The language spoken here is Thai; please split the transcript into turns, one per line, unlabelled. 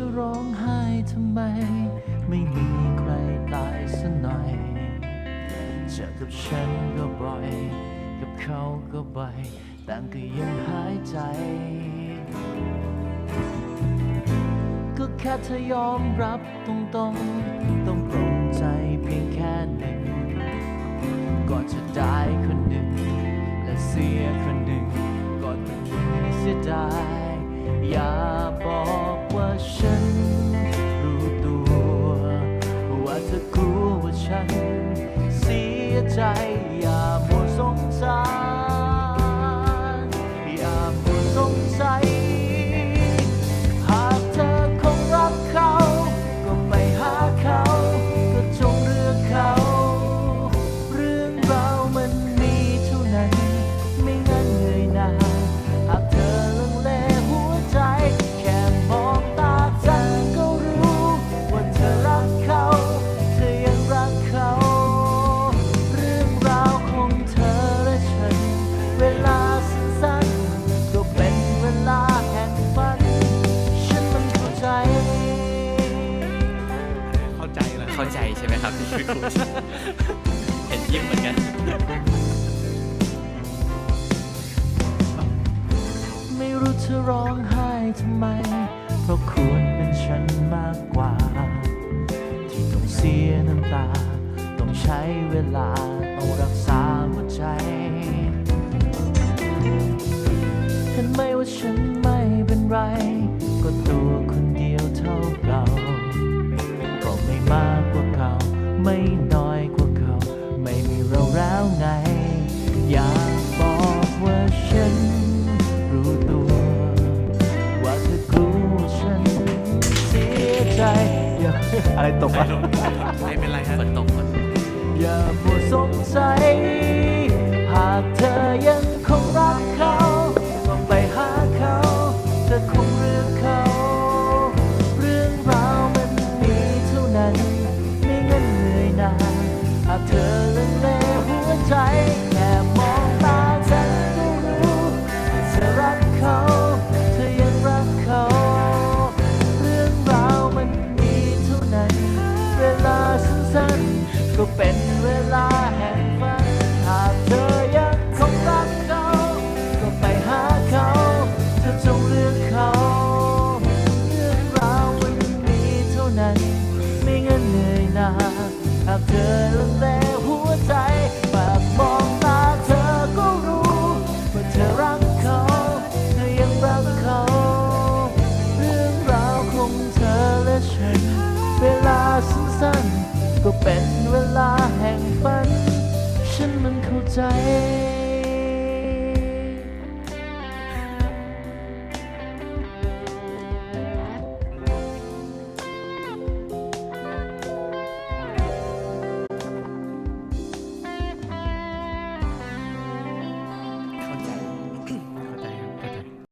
จะร้องไห้ทำไม ไม่มีใครตายสักหน่อยเจอกับฉันก็บ่อย กับเขาก็บ่อยต่างก็ยังหายใจ ก็แค่เธอยอมรับตรงๆ ต้องปรงใจเพียงแค่หนึ่งก่อนจะได้คนหนึ่ง และเสียคนหนึ่งก่อนคนหนึ่งเสียดายอย่าบอก กลัวว่าฉันเสียใจ คุ
ณเห็นยิ้มเหมือนกัน
ไม่รู้เธอร้องไห้ทำไม เพราะควรเป็นฉันมากกว่า ที่ต้องเสียน้ำตา ต้องใช้เวลา ต้องรักษาหัวใจ เห็นไหมว่าฉันไม่เป็นไร ก็ตัวคนเดียวเท่าเก่า ก็ไม่มากกว่าเก่า ไม่น้อยกว่าเก่าไม่มีเราแล้วไง อยากบอกว่าฉันรู้ตัว ว่าเธอกลัวฉันเสียใจอย่าอะไรตกวะ
ไม่เป็นไรฮะ
ฝนตกฝนตก
อย่ามัวสงสัย เป็นเวลาแห่งฝันหากเธอยังคงรักเขาก็ไปหาเขาเธอจงเลือกเขาเรื่องราวมันมีเท่านั้น ไม่งั้นเหนื่อยหนาหากเธอลังเลหัวใจปากมองตาเธอก็รู้ว่าเธอรักเขาเธอยังรักเขาเรื่องราวของเธอและฉันเวลาสั้นๆ ก็เป็นเวลาแห่งฝัน ฉันมันเข้าใจ